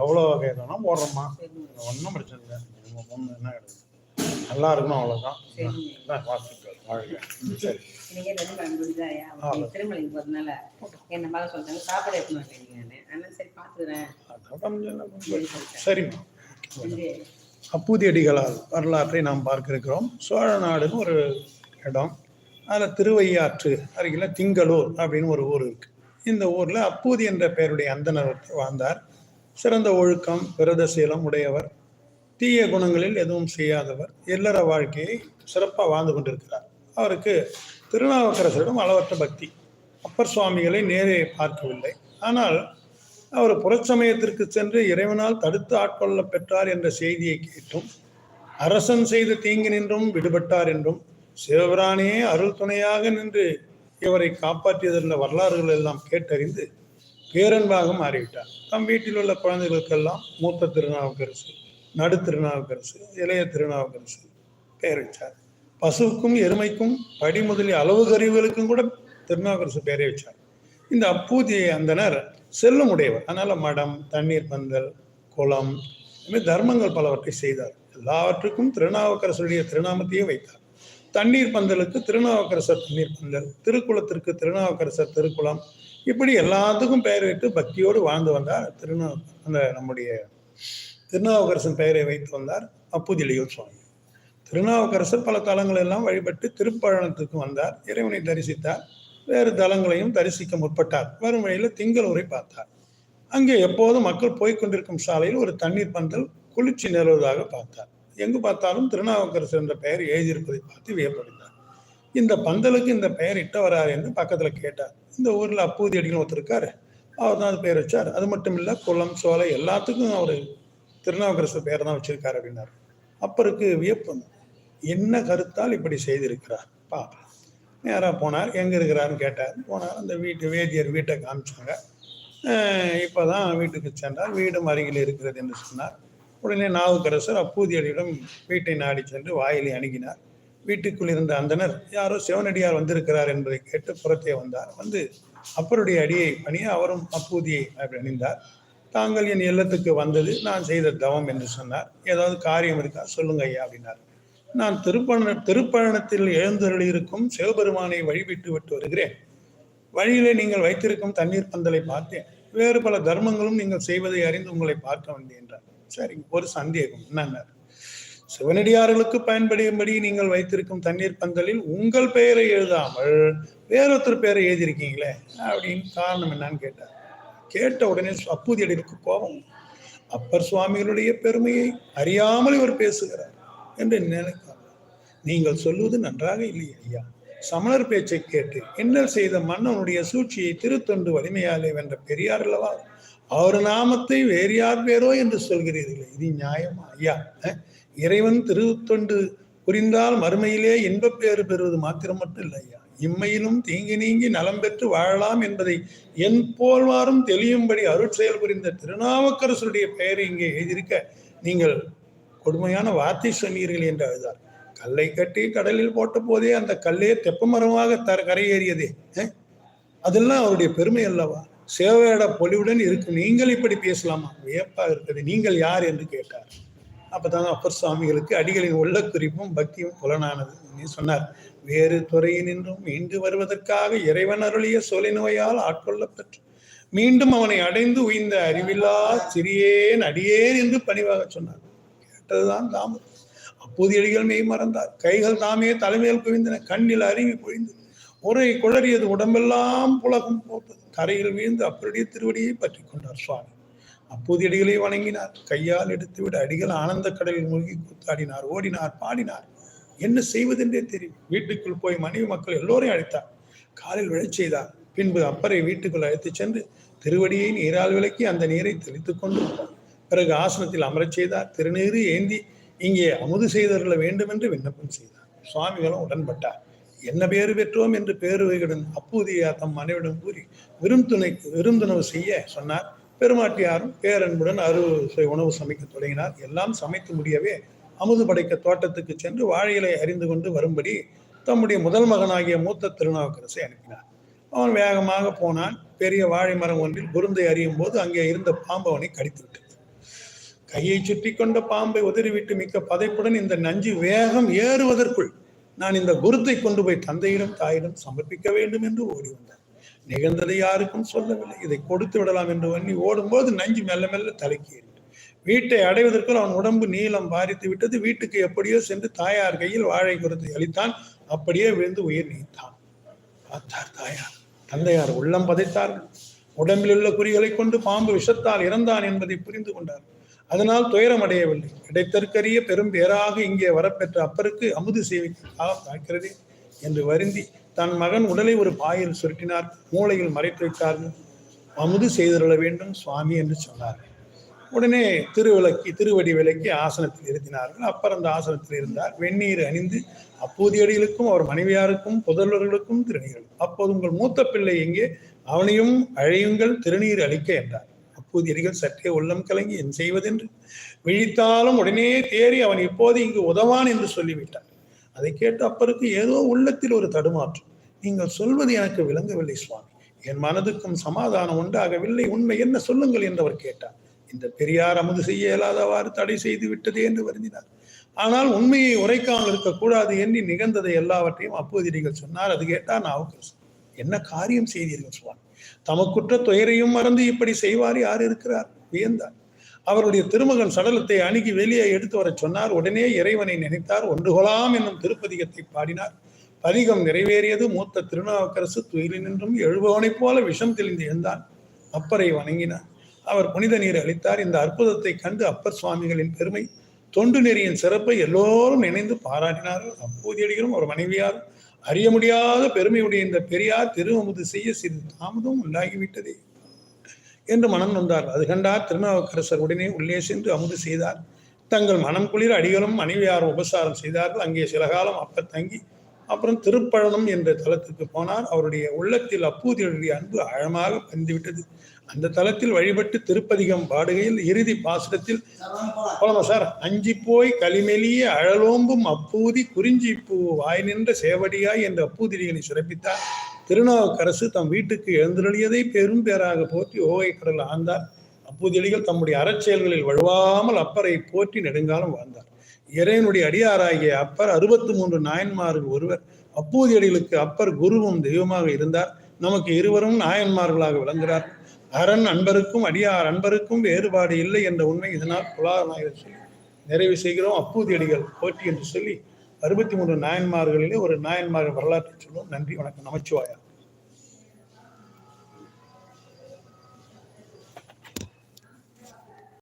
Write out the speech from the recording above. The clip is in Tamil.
எவ்வளோ கேட்கணும் போடுறோம்மா ஒன்றும் பிரச்சனை இல்லை. நம்ம பொண்ணு என்ன கிடையாது நல்லா இருக்கணும் அவ்வளோதான் சரி. திருமலைக்கு போறதுனால என்ன மகள் சொல்றாங்க சாப்பாடு ஆனால் சரி பார்த்துக்கிறேன் சரிம்மா. அப்பூதியடிகளால் வரலாற்றை நாம் பார்க்க இருக்கிறோம் சோழ நாடுன்னு ஒரு இடம். அதில் திருவையாற்று அருகில் திங்களூர் அப்படின்னு ஒரு ஊர் இருக்கு. இந்த ஊரில் அப்பூதி என்ற பெயருடைய அந்தனர் வாழ்ந்தார். சிறந்த ஒழுக்கம் விரதசீலம் உடையவர் தீய குணங்களில் எதுவும் செய்யாதவர் இல்லற வாழ்க்கையை சிறப்பாக வாழ்ந்து கொண்டிருக்கிறார். அவருக்கு திருநாவுக்கரசரிடம் அளவற்ற பக்தி. அப்பர் சுவாமிகளை நேரே பார்க்கவில்லை. ஆனால் அவர் புறச்சமயத்திற்கு சென்று இறைவனால் தடுத்து ஆட்கொள்ள பெற்றார் என்ற செய்தியை கேட்டும் அரசன் செய்த தீங்கு நின்றும் விடுபட்டார் என்றும் சிவபிரானே அருள் துணையாக நின்று இவரை காப்பாற்றியதில் வரலாறுகள் எல்லாம் கேட்டறிந்து பேரன்பாக மாறிவிட்டார். தம் வீட்டில் உள்ள குழந்தைகளுக்கெல்லாம் மூத்த திருநாவுக்கரசு நடு திருநாவுக்கரசு இளைய திருநாவுக்கரசு பெயர் வச்சார் பசுவுக்கும் எருமைக்கும் படி முதலிய அளவு கருவிகளுக்கும் கூட திருநாவுக்கரசு பெயரை வச்சார் இந்த அப்பூதியை அந்தனர் செல்லும் உடையவர் அதனால மடம் தண்ணீர் பந்தல் குளம் இதுமாதிரி தர்மங்கள் பலவற்றை செய்தார். எல்லாவற்றுக்கும் திருநாவுக்கரசருடைய திருநாமத்தையே வைத்தார். தண்ணீர் பந்தலுக்கு திருநாவுக்கரசர் தண்ணீர் பந்தல் திருக்குளத்திற்கு திருநாவுக்கரசர் திருக்குளம் இப்படி எல்லாத்துக்கும் பெயர் வைத்து பக்தியோடு வாழ்ந்து வந்தார். திருநா அந்த நம்முடைய திருநாவுக்கரசன் பெயரை வைத்து வந்தார் அப்புதிலியூர் சுவாமி. திருநாவுக்கரசர் பல தலங்கள் எல்லாம் வழிபட்டு திருப்பழனத்துக்கு வந்தார். இறைவனை தரிசித்தார். வேறு தலங்களையும் தரிசிக்க முற்பட்டார். வரும் வழியில் திங்களூரை பார்த்தார். அங்கே எப்போதும் மக்கள் போய்கொண்டிருக்கும் சாலையில் ஒரு தண்ணீர் பந்தல் குளிர்ச்சி நிலவுவதாக பார்த்தார். எங்கு பார்த்தாலும் திருநாவுக்கரசர் என்ற பெயர் எழுதியிருப்பதை பார்த்து வியப்படைந்தார். இந்த பந்தலுக்கு இந்த பெயர் இட்டவரார் என்று பக்கத்தில் கேட்டார். இந்த ஊரில் அப்பூதி அடிகள் ஒருத்தர் அவர் தான் அது பெயர் வச்சார். அது மட்டும் இல்லை குளம் சோலை எல்லாத்துக்கும் அவர் திருநாவுக்கரசர் பெயர் தான் வச்சிருக்கார் அப்படின்னார். அப்பருக்கு வியப்பு என்ன கருத்தால் இப்படி செய்திருக்கிறார்? பாப்பா நேராக போனார். எங்கே இருக்கிறாருன்னு கேட்டார். போனார். அந்த வீட்டு வேதியர் வீட்டை காமிச்சாங்க. இப்போ தான் வீட்டுக்கு சென்றார். வீடும் அருகில் இருக்கிறது என்று சொன்னார். உடனே நாவுக்கரசர் அப்பூதியடியிடம் வீட்டை நாடி சென்று வாயிலை அணுகினார். வீட்டுக்குள் இருந்த அந்தனர் யாரோ சிவனடியார் வந்திருக்கிறார் என்பதை கேட்டு புறத்தே வந்தார். வந்து அப்பருடைய அடியை பணிய அவரும் அப்பூதியை அப்படி அணிந்தார். தாங்கள் என் இல்லத்துக்கு வந்தது நான் செய்த தவம் என்று சொன்னார். ஏதாவது காரியம் இருக்கா? சொல்லுங்க ஐயா அப்படின்னார். நான் திருப்பண திருப்பயணத்தில் எழுந்தருளியிருக்கும் சிவபெருமானை வழிவிட்டு விட்டு வருகிறேன். வழியிலே நீங்கள் வைத்திருக்கும் தண்ணீர் பந்தலை பார்த்தேன். வேறு பல தர்மங்களும் நீங்கள் செய்வதை அறிந்து உங்களை பார்க்க வந்தேன் என்றார். சரிங்க ஒரு சந்தேகம். என்னன்னார்? சிவனடியார்களுக்கு பயன்படும்படி நீங்கள் வைத்திருக்கும் தண்ணீர் பந்தலில் உங்கள் பெயரை எழுதாமல் வேறொருத்தர் பெயரை எழுதியிருக்கீங்களே? அப்படின்னு காரணம் என்னன்னு கேட்டார். கேட்ட உடனே அப்பூதியடிக்கு கோபம். அப்பர் சுவாமிகளுடைய பெருமையை அறியாமல் இவர் பேசுகிறார் என்று நினைத்தார். நீங்கள் சொல்வது நன்றாக இல்லை ஐயா. சமணர் பேச்சை கேட்டு என்ன செய்த மன்னனுடைய சூழ்ச்சியை திருத்தொண்டு வலிமையாலே வென்ற பெரியார் அல்லவா? அவர் நாமத்தை வேறு யார் பேரோ என்று சொல்கிறீர்களே. இது நியாயமா ஐயா? இறைவன் திருத்தொண்டு புரிந்தால் மறுமையிலே இன்பப்பேறு பெறுவது மாத்திரம் மட்டும் இல்லையா இம்மையிலும் தீங்கி நீங்கி நலம் பெற்று வாழலாம் என்பதை என் போல்வாரும் தெளியும்படி அருட்செயல் புரிந்த திருநாவுக்கரசருடைய பெயரை இங்கே எழுதியிருக்க நீங்கள் கொடுமையான வார்த்தை சொன்னீர்கள் என்று அழுதார். கல்லை கட்டி கடலில் போட்ட போதே அந்த கல்லே தெப்ப மரமாக தர கரையேறியதே. அதெல்லாம் அவருடைய பெருமை அல்லவா? சேவையோட பொலிவுடன் இருக்கும். நீங்கள் இப்படி பேசலாமா? வியப்பாக இருக்கிறது நீங்கள் யார் என்று கேட்டார். அப்பதான் அப்பர் சுவாமிகளுக்கு அடிகளின் உள்ள குறிப்பும் பக்தியும் புலனானது சொன்னார். வேறு துறையினின்றும் மீண்டு வருவதற்காக இறைவன் அருளிய சொலை நோயால் ஆட்கொள்ளப்பெற்று மீண்டும் அவனை அடைந்து உய்ந்த அறிவில்லா சிறியேன் அடியேன் என்று பணிவாக சொன்னார். கேட்டதுதான் தாமதம் அப்போது எடிகள் மெய் மறந்தார். கைகள் தாமே தலைமையில் குவிந்தன. கண்ணில் அருவி பொழிந்து உரை குளறியது உடம்பெல்லாம் புலகம் போட்டது. கரையில் வீழ்ந்து அப்படியே திருவடியை பற்றி கொண்டார் சுவாமி. அப்போது அடிகளை வணங்கினார். கையால் எடுத்துவிட அடிகள் ஆனந்த கடலில் மூழ்கி கூத்தாடினார் ஓடினார் பாடினார். என்ன செய்வதென்றே தெரியும் வீட்டுக்குள் போய் மனைவி மக்கள் எல்லோரையும் அழைத்தார். காலில் விழச் செய்தார். பின்பு அப்பரை வீட்டுக்குள் அழைத்துச் சென்று திருவடியை நீரால் விளக்கி அந்த நீரை தெளித்துக் கொண்டு பிறகு ஆசனத்தில் அமரச் செய்தார். திருநீரு ஏந்தி இங்கே அமுது செய்தருள வேண்டும் என்று விண்ணப்பம் செய்தார். சுவாமிகளும் உடன்பட்டார். என்ன பேறு பெற்றோம்? என்று பேருவையுடன் அப்பூதியா தம் மனைவிடம் கூறி விருந்துணை விருந்துணவு செய்ய சொன்னார். பெருமாட்டியாரும் பேரன்புடன் அறுவை உணவு சமைக்க தொடங்கினார். எல்லாம் சமைத்து முடியவே அமுது படைக்க தோட்டத்துக்கு சென்று வாழையிலை அறிந்து கொண்டு வரும்படி தம்முடைய முதல் மகனாகிய மூத்த திருநாவுக்கரசை அனுப்பினார். அவன் வேகமாக போனான். பெரிய வாழை மரம் ஒன்றில் குருந்தை அறியும் போது அங்கே இருந்த பாம்பு அவனை கடித்து விட்டது கையை சுற்றி கொண்ட பாம்பை உதறிவிட்டு மிக்க பதைப்புடன் இந்த நஞ்சு வேகம் ஏறுவதற்குள் நான் இந்த குருத்தை கொண்டு போய் தந்தையிடம் தாயிடம் சமர்ப்பிக்க வேண்டும் என்று ஓடி வந்தார் நிகழ்ந்ததை யாருக்கும் சொல்லவில்லை. இதை கொடுத்து விடலாம் என்று எண்ணி ஓடும்போது நஞ்சு மெல்ல மெல்ல தலைக்கு வீட்டை அடைவதற்குள் அவன் உடம்பு நீளம் பாரித்து விட்டது. வீட்டுக்கு எப்படியோ சென்று தாயார் கையில் வாழை குரத்தை அளித்தான். அப்படியே விழுந்து உயிர் நீத்தான். பார்த்தார் தாயார். தந்தையார் உள்ளம் பதைத்தார்கள். உடம்பில் உள்ள குறிகளை கொண்டு பாம்பு விஷத்தால் இறந்தான் என்பதை புரிந்து கொண்டார். அதனால் துயரம் அடையவில்லை. இடைத்தற்கரிய பெரும் பேராக இங்கே வரப்பெற்ற அப்பருக்கு அமுது சேவைக்கு காலம் தாக்கிறதே என்று வருந்தி தன் மகன் உடலை ஒரு பாயில் சுருட்டினார் மூளையில் மறைத்து வைத்தார்கள் அமுது செய்திருள வேண்டும் சுவாமி என்று சொன்னார். உடனே திருவிளக்கி திருவடி விலக்கி ஆசனத்தில் இருத்தினார்கள் அப்பர் அந்த ஆசனத்தில் இருந்தார். வெந்நீர் அணிந்து அப்பூதியடிகளுக்கும் அவர் மனைவியாருக்கும் புதல்வர்களுக்கும் திருநீர் அப்போது உங்கள் மூத்த பிள்ளை எங்கே? அவனையும் அழையுங்கள் திருநீர் அளிக்க என்றார். அப்பூதியடிகள் சற்றே உள்ளம் கலங்கி என் செய்வதென்று? விழித்தாலும் உடனே தேறி அவன் இப்போது இங்கு உதவான் என்று சொல்லிவிட்டார். அதை கேட்டு அப்பருக்கு ஏதோ உள்ளத்தில் ஒரு தடுமாற்றம் நீங்கள் சொல்வது எனக்கு விளங்கவில்லை சுவாமி. என் மனதுக்கும் சமாதானம் உண்டாகவில்லை. உண்மை என்ன சொல்லுங்கள் என்று அவர் கேட்டார். இந்த பெரியார் அமுது செய்ய இயலாதவாறு தடை செய்து விட்டதே என்று வருந்தினார். ஆனால் உண்மையை உரைக்காமல் இருக்கக்கூடாது என்று நிகழ்ந்ததை எல்லாவற்றையும் அப்போதிரிகள் சொன்னார். அது கேட்டால் நான் என்ன காரியம் செய்தீர்கள் சுவாமி? தமக்குற்ற துயரையும் மறந்து இப்படி செய்வார் யார் இருக்கிறார்? வியந்தார். அவருடைய திருமகன் சடலத்தை அணுகி வெளியே எடுத்து வரச் சொன்னார். உடனே இறைவனை நினைத்தார். ஒன்றுகொலாம் என்னும் திருப்பதிகத்தை பாடினார். பதிகம் நிறைவேறியது. மூத்த திருநாவுக்கரசு துயிலில் நின்றும் எழுபவனைப் போல விஷம் தெளிந்து எழுந்தான். அப்பரை வணங்கினார். அவர் புனித நீர் அளித்தார். இந்த அற்புதத்தை கண்டு அப்பர் சுவாமிகளின் பெருமை தொண்டு நெறியின் சிறப்பை எல்லோரும் நினைந்து பாராட்டினார்கள். அப்போதியடிகளும் அவர் மனைவியார் அறிய முடியாத பெருமையுடைய இந்த பெரியார் திருவமுது செய்ய சிறிது தாமதம் உண்டாகிவிட்டதே. என்று மனம் நொந்தார். அது கண்டார் திருநாவுக்கரசர் உடனே உள்ளே சென்று அமுது செய்தார். தங்கள் மனம் குளிர அடிகளும் மனைவியாரும் உபசாரம் செய்தார்கள். அங்கே சில காலம் அப்ப தங்கி அப்புறம் திருப்பழனம் என்ற தலத்துக்கு போனார். அவருடைய உள்ளத்தில் அப்பூதியுடைய அன்பு ஆழமாக பந்துவிட்டது அந்த தலத்தில் வழிபட்டு திருப்பதிகம் பாடுகையில் இறுதி பாசுரத்தில் போலாமா சார்? அஞ்சி போய் களிமெலிய அழலோம்பும் அப்பூதி குறிஞ்சி பூ வாய் நின்ற சேவடியாய் என்ற அப்பூதிரிகளை சுரப்பித்தார். திருநாவுக்கரசு தம் வீட்டுக்கு எழுந்தருளியதை பெரும் பேராக போற்றி ஓகை கடல் ஆழ்ந்தார். அப்பூதியடிகள் தம்முடைய அறச்செயல்களில் வழுவாமல் அப்பரை போற்றி நெடுங்காலம் வாழ்ந்தார். இறைவனுடைய அடியாராகிய அப்பர் அறுபத்தி மூன்று நாயன்மார்கள் ஒருவர். அப்பூதியடிகளுக்கு அப்பர் குருவும் தெய்வமாக இருந்தார். நமக்கு இருவரும் நாயன்மார்களாக விளங்குகிறார். அரண் அன்பருக்கும் அடியார் அன்பருக்கும் வேறுபாடு இல்லை என்ற உண்மை இதனால் புலாநாயகர் சொல்லி நிறைவு செய்கிறோம். அப்பூதியடிகள் போற்றி என்று சொல்லி அறுபத்தி மூன்று நாயன்மார்களிலே ஒரு நாயன்மார்கள் வரலாற்றை சொல்லும். நன்றி வணக்கம். நமச்சிவாயா.